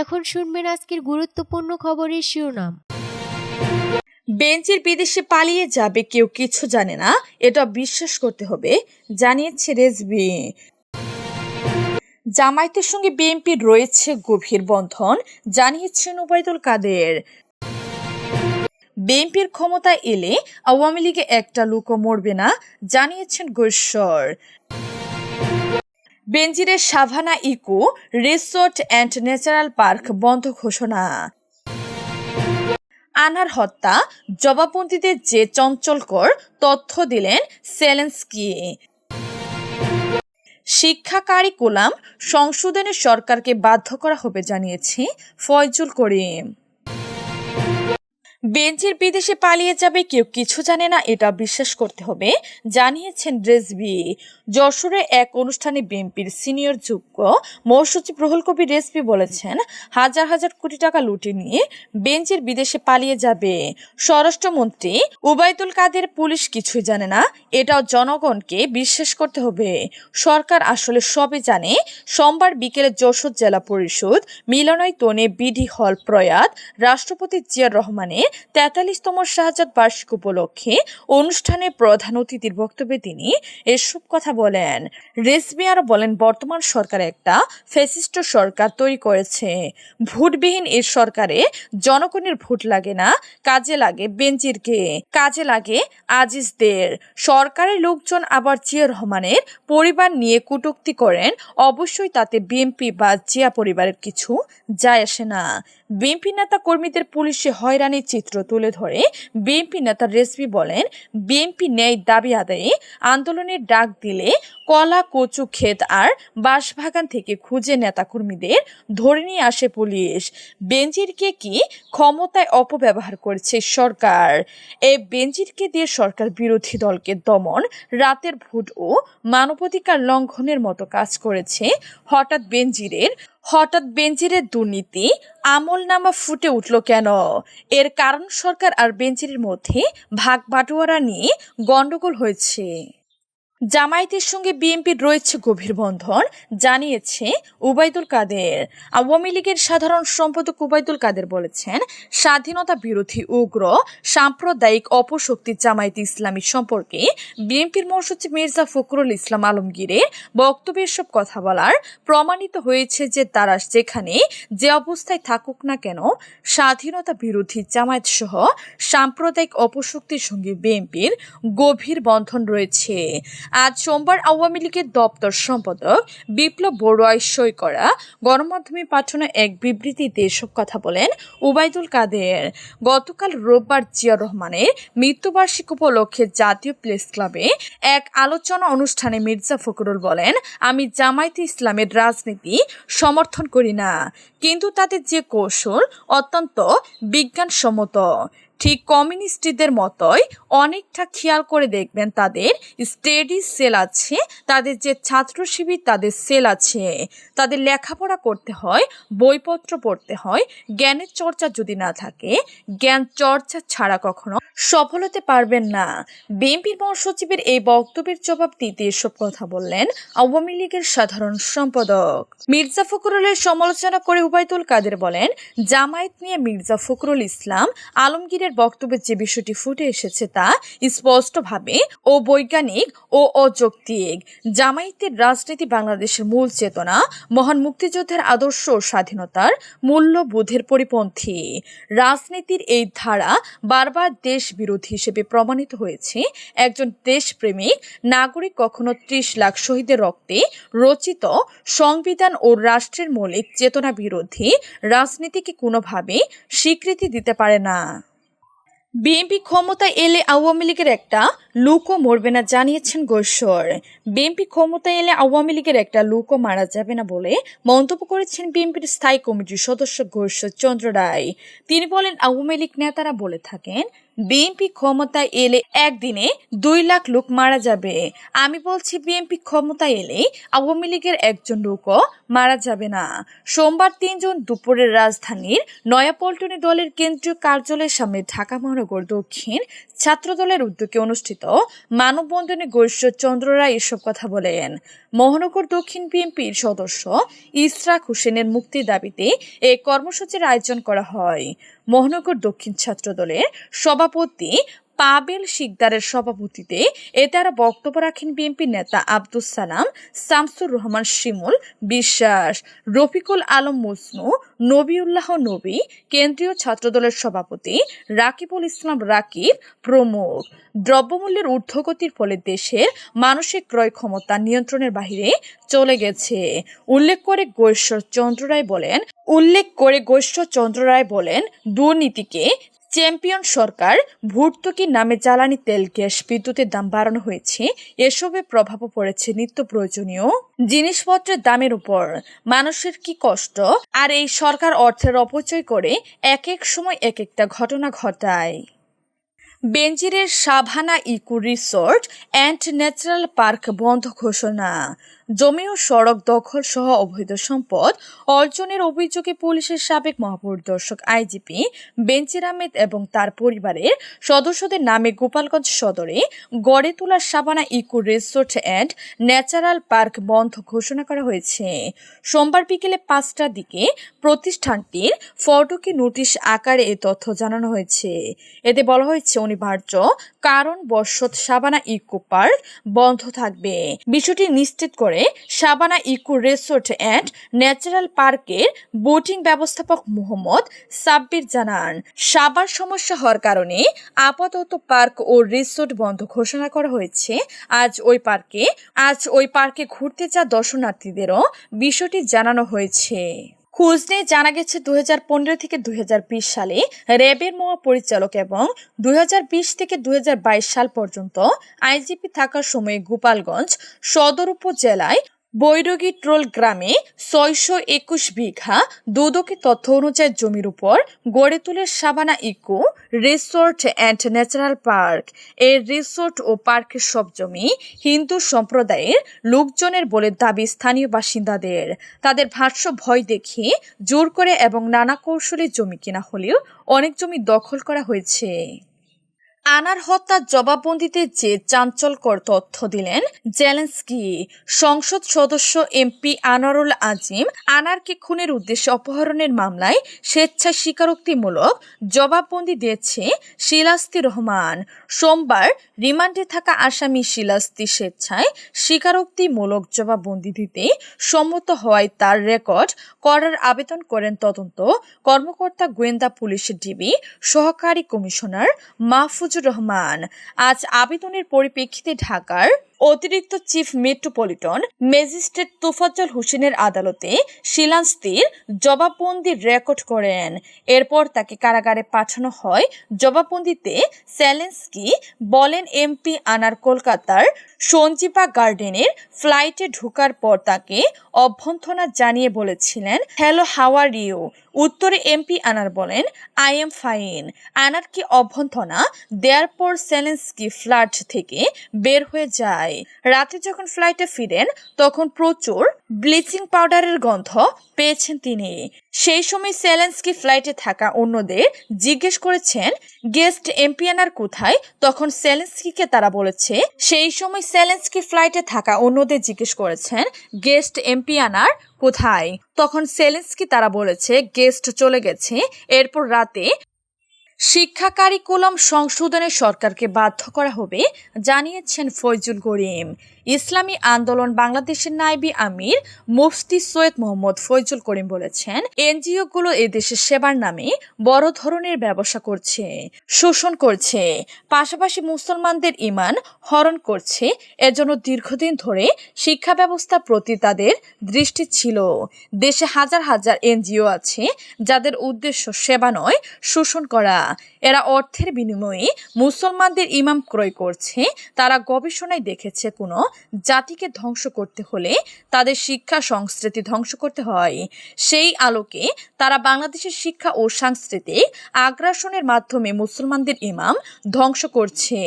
এখন আজকের গুরুত্বপূর্ণ খবরের শিরোনাম। বেঞ্চের বিদেশে পালিয়ে যাবে কেউ কিছু জানে না, এটা বিশ্বাস করতে হবে, জানিয়েছে রেজবি জামায়াতের সঙ্গে বিএনপির রয়েছে গভীর বন্ধন, জানিয়েছেন ওবায়দুল কাদের। বিএনপির ক্ষমতা এলে আওয়ামী লীগে একটা লুকও মরবে না, জানিয়েছেন গৈশ্বর। বেঞ্জিরের Savanna eco resort and natural park বন্ধ ঘোষণা। আনার হত্যা জবাববন্দিতে যে চঞ্চলকর তথ্য দিলেন সেলেন্সকি। শিক্ষা কারিকুলাম সংশোধনে সরকারকে বাধ্য করা হবে জানিয়েছে ফয়জুল করিম। বেঞ্চের বিদেশে পালিয়ে যাবে কেউ কিছু জানে না, এটা বিশ্বাস করতে হবে, জানিয়েছেন রেজবি যশোরে এক অনুষ্ঠানে বিএনপির সিনিয়র যোগ্য মহাসচিব রুহুল কবি রেজবি বলেছেন, হাজার হাজার কোটি টাকা লুটে নিয়ে বেঞ্চের বিদেশে পালিয়ে যাবে। স্বরাষ্ট্রমন্ত্রী উবায়দুল কাদের, পুলিশ কিছুই জানে না, এটাও জনগণকে বিশ্বাস করতে হবে। সরকার আসলে সবে জানে, সোমবার বিকেলে যশোর জেলা পরিষদ মিলনায়তনে বিডি হল প্রয়াত রাষ্ট্রপতি জিয়ার রহমানের তেতাল্লিশতম শাহজাদ বার্ষিক উপলক্ষে অনুষ্ঠানে প্রধান অতিথির বক্তব্যে তিনি এসব কথা বলেন। রেসবি আরও বলেন, বর্তমান সরকার একটা ফেসিস্ট সরকার তৈরি করেছে। ভোটবিহীন এই সরকারে জনগণের ভোট লাগে না, কাজে লাগে বেঞ্জিরকে কাজে লাগে আজিজদের। সরকারের লোকজন আবার জিয়া রহমানের পরিবার নিয়ে কটূক্তি করেন, অবশ্যই তাতে বিএনপি বা জিয়া পরিবারের কিছু যায় আসে না। বিএনপি নেতা কর্মীদের পুলিশে হয়রানির চিত্র তুলে ধরে বিএনপি নেতা রেসপি বলেন, বিএনপি ন্যায় দাবি আদায়ে আন্দোলনের ডাক দিলে কলা, কচু, ক্ষেত আর বাঁশবাগান থেকে খুঁজে নেতাকর্মীদের ধরে নিয়ে আসে পুলিশ। বেঞ্জিরকে কি ক্ষমতায় অপব্যবহার করেছে সরকার? এই বেঞ্জিরকে দিয়ে সরকার বিরোধী দলকে দমন, রাতের ভোট ও মানবাধিকার লঙ্ঘনের মতো কাজ করেছে। হঠাৎ বেঞ্জিরের হঠাৎ বেঞ্চের দুর্নীতি আমল নামা ফুটে উঠল কেন? এর কারণ সরকার আর বেঞ্চের মধ্যে ভাগ বাটোয়ারা নিয়ে গন্ডগোল হয়েছে। জামায়াতের সঙ্গে বিএনপির রয়েছে গভীর বন্ধন, জানিয়েছে উবায়দুল কাদের। আওয়ামী লীগের সাধারণ সম্পাদক উবায়দুল কাদের বলেছেন, স্বাধীনতা বিরোধী উগ্র, সাম্প্রদায়িক অপশক্তি জামায়াত ইসলামী সম্পর্কে বিএনপির মহাসচিব মির্জা ফখরুল ইসলাম আলমগীরের বক্তব্যের সব কথা বলার প্রমাণিত হয়েছে যে তারা যেখানে যে অবস্থায় থাকুক না কেন স্বাধীনতা বিরোধী জামায়াত সহ সাম্প্রদায়িক অপশক্তির সঙ্গে বিএনপির গভীর বন্ধন রয়েছে। আজ সোমবার আওয়ামী লীগের দপ্তর সম্পাদক বিপ্লব বড়ুয়ায় সই করা গণমাধ্যমে পাঠানো এক বিবৃতিতে এসব কথা বলেন উবাইদুল কাদের। গতকাল রোববার জিয়া রহমানের মৃত্যুবার্ষিকী উপলক্ষে জাতীয় প্রেস ক্লাবে এক আলোচনা অনুষ্ঠানে মির্জা ফখরুল বলেন, আমি জামায়াতে ইসলামের রাজনীতি সমর্থন করি না, কিন্তু তাদের যে কৌশল অত্যন্ত বিজ্ঞানসম্মত। ঠিক কমিউনিস্টদের মতোই অনেকটা খেয়াল করে দেখবেন তাদের স্টেডি সেল আছে, তাদের যে ছাত্র শিবির তাদের সেল আছে। তাদের লেখাপড়া করতে হয়, বইপত্র পড়তে হয়, জ্ঞানের চর্চা যদি না থাকে, জ্ঞান চর্চা ছাড়া কখনো সফল হতে পারবেন না। বিএনপির মহাসচিবের এই বক্তব্যের জবাব দিতে এসব কথা বললেন আওয়ামী লীগের সাধারণ সম্পাদক। মির্জা ফখরুলের সমালোচনা করে উবায়দুল কাদের বলেন, জামায়াত নিয়ে মির্জা ফখরুল ইসলাম আলমগীরের বক্তব্যে যে বিষয়টি ফুটে এসেছে তা স্পষ্টভাবে ও বৈজ্ঞানিক ও অযৌক্তিক। জামায়াতের রাজনীতি বাংলাদেশের মূল চেতনা, মহান মুক্তিযুদ্ধের আদর্শ ও স্বাধীনতার মূল্যবোধের পরিপন্থী। রাজনীতির এই ধারা বারবার দেশ বিরোধী হিসেবে প্রমাণিত হয়েছে। একজন দেশপ্রেমিক, নাগরিক কখনো ত্রিশ লাখ শহীদের রক্তে রচিত সংবিধান ও রাষ্ট্রের মৌলিক চেতনা বিরোধী রাজনীতিকে কোনোভাবে স্বীকৃতি দিতে পারে না। বিএনপি ক্ষমতায় এলে আওয়ামী লীগের একটা লুকও মরবে না জানিয়েছেন গৈশ্বর বিএনপি ক্ষমতায় এলে আওয়ামী লীগের একটা লুকও মারা যাবে না বলে মন্তব্য করেছেন বিএনপির স্থায়ী কমিটির সদস্য গৈশ্বর চন্দ্র রায়। তিনি বলেন, আওয়ামী লীগ নেতারা বলে থাকেন বিএনপি ক্ষমতায় এলে একদিনে দুই লাখ লোক মারা যাবে। আমি বলছি বিএনপি ক্ষমতায় এলে আওয়ামী লীগের একজন লোকও মারা যাবে না। সোমবার তিনজন দুপুরের রাজধানীর নয়াপল্টনে দলের কেন্দ্রীয় কার্যালয়ের সামনে ঢাকা মহানগর দক্ষিণ ছাত্রদলের উদ্যোগে অনুষ্ঠিত মানববন্ধনে গৈশ্বর চন্দ্র রায় এসব কথা বলেন। মহানগর দক্ষিণ বিএনপির সদস্য ইসরাক হোসেনের মুক্তির দাবিতে এই কর্মসূচির আয়োজন করা হয়। মহানগর দক্ষিণ ছাত্রদলের সভাপতি পাবেল শিকদারের সভাপতিতে এতে আরও বক্তব্য রাখেন বিএনপি নেতা আব্দুস সালাম, শামসুর রহমান শিমুল, বিশ্বাস, রফিকুল আলম মুসনু, নবীউল্লাহ নবী, কেন্দ্রীয় ছাত্রদলের সভাপতি রাকিবুল ইসলাম রাকিব প্রমুখ। দ্রব্যমূল্যের ঊর্ধ্বগতির ফলে দেশের মানসিক ক্রয় ক্ষমতা নিয়ন্ত্রণের বাহিরে চলে গেছে। উল্লেখ করে গৈশ্বর চন্দ্র রায় বলেন, উল্লেখ করে গৈশ্বর চন্দ্র রায় বলেন, দুর্নীতিকে চ্যাম্পিয়ন সরকার ভর্তুকি নামে জ্বালানি তেল, গ্যাস, বিদ্যুতের দাম বাড়ানো হয়েছে। এসবে প্রভাবও পড়েছে নিত্য প্রয়োজনীয় জিনিসপত্রের দামের উপর। মানুষের কি কষ্ট? আর এই সরকার অর্থের অপচয় করে এক এক সময় এক একটা ঘটনা ঘটায়। বেঞ্জিরের Savanna eco resort and natural park বন্ধ ঘোষণা। জমি ও সড়ক দখল সহ অবৈধ সম্পদ অর্জনের অভিযোগে পুলিশের সাবেক মহাপরিদর্শক আইজিপি বেঞ্জির আহমেদ এবং তার পরিবারের সদস্যদের নামে গোপালগঞ্জ সদরে গড়ে তোলা Savanna eco resort and natural park বন্ধ ঘোষণা করা হয়েছে। সোমবার বিকেলে পাঁচটার দিকে প্রতিষ্ঠানটির ফটকে নোটিশ আকারে এ তথ্য জানানো হয়েছে। এতে বলা হয়েছে, অনিবার্য কারণ বর্ষত সাবানা ইকো পার্ক বন্ধ থাকবে। বিষয়টি নিশ্চিত করে Savanna eco resort and natural পার্কের বোটিং ব্যবস্থাপক মোহাম্মদ সাব্বির জানান, সাবার সমস্যা হওয়ার কারণে আপাতত পার্ক ও রিসোর্ট বন্ধ ঘোষণা করা হয়েছে। আজ ওই পার্কে, আজ ওই পার্কে ঘুরতে যা দর্শনার্থীদেরও বিষয়টি জানানো হয়েছে। খোঁজ নিয়ে জানা গেছে দুই হাজার পনেরো থেকে দুই হাজার বিশ সালে র্যাবের মহাপরিচালক এবং দুই হাজার বিশ থেকে দুই হাজার বাইশ সাল পর্যন্ত আইজিপি থাকার সময়ে গোপালগঞ্জ সদর উপজেলায় বৈরগী ট্রোল গ্রামে ছয়শো একুশ বিঘা দুদকি তথ্য অনুযায়ী জমির উপর গড়ে তোলে Savanna eco resort and natural park. এই রিসোর্ট ও পার্কের সব জমি হিন্দু সম্প্রদায়ের লোকজনের বলে দাবি স্থানীয় বাসিন্দাদের। তাদের ভাষ্য, ভয় দেখিয়ে জোর করে এবং নানা কৌশলে জমি কেনা হলেও অনেক জমি দখল করা হয়েছে। আনার হত্যার জবাববন্দিতে যে চাঞ্চল্যকর তথ্য দিলেন জেলেন্সকি, সংসদ সদস্য এমপি আনারুল আজিম, আনারকে খুনের উদ্দেশ্যে অপহরণের মামলায় স্বেচ্ছায় স্বীকারোক্তিমূলক জবাববন্দি দিয়েছে শিলাস্তি রহমান। সোমবার রিমান্ডে থাকা আসামি শিলাস্তি স্বেচ্ছায় স্বীকারোক্তিমূলক জবাববন্দি দিতে সম্মত হওয়ায় তার রেকর্ড করার আবেদন করেন তদন্ত কর্মকর্তা গোয়েন্দা পুলিশের ডিবি সহকারী কমিশনার মাহফুজুর রহমান। আজ আবেদনের পরিপ্রেক্ষিতে ঢাকার অতিরিক্ত চিফ মেট্রোপলিটন ম্যাজিস্ট্রেট তোফাজ্জল হোসেনের আদালতে শিলান্সতির জবাববন্দি রেকর্ড করেন। এরপর তাকে কারাগারে পাঠানো হয়। জবাববন্দিতে স্যালেন্সকি বলেন, এমপি আনার কলকাতার সঞ্জীবা গার্ডেনের ফ্লাইটে ঢোকার পর তাকে অভ্যর্থনা জানিয়ে বলেছিলেন, হ্যালো হাওয়ার ইউ? উত্তরে এমপি আনার বলেন, আই এম ফাইন। আনার কি অভ্যর্থনা দেওয়ার পর সেলেন্সকি ফ্লাইট থেকে বের হয়ে যায়। রাতে যখন ফ্লাইটে ফিরেন, তখন প্রচুর ব্লিচিং পাউডারের গন্ধ পেয়েছেন তিনি। সেই সময় সেলেন্সকি ফ্লাইটে থাকা অন্যদের জিজ্ঞেস করেছেন গেস্ট এমপিয়ানার কোথায়? তখন সেলেন্সকিকে তারা বলেছে, সেই সময় সেলেন্সকি ফ্লাইটে থাকা অন্যদের জিজ্ঞেস করেছেন গেস্ট এমপিয়ানার কোথায়? তখন সেলেন্সকি তারা বলেছে গেস্ট চলে গেছে। এরপর রাতে শিক্ষা কারিকুলাম সংশোধনে সরকারকে বাধ্য করা হবে জানিয়েছেন ফয়জুল করিম। ইসলামী আন্দোলন বাংলাদেশের নাইবি আমির মুফতি সৈয়দ মোহাম্মদ ফয়জুল করিম বলেছেন এনজিও গুলো এদেশের সেবার নামে বড় ধরনের ব্যবসা করছে, শোষণ করছে, পাশাপাশি মুসলমানদের ইমান হরণ করছে। এজন্য দীর্ঘদিন ধরে শিক্ষা ব্যবস্থা প্রতি তাদের দৃষ্টি ছিল। দেশে হাজার হাজার এনজিও আছে যাদের উদ্দেশ্য সেবা নয়, শোষণ করা। এরা অর্থের বিনিময়ে মুসলমানদের ইমাম ক্রয় করছে। তারা গবেষণায় দেখেছে কোনো জাতিকে ধ্বংস করতে হলে তাদের শিক্ষা সংস্কৃতি ধ্বংস করতে হয়। সেই আলোকে তারা বাংলাদেশের শিক্ষা ও সাংস্কৃতিক আগ্রাসনের মাধ্যমে মুসলমানদের ইমাম ধ্বংস করছে।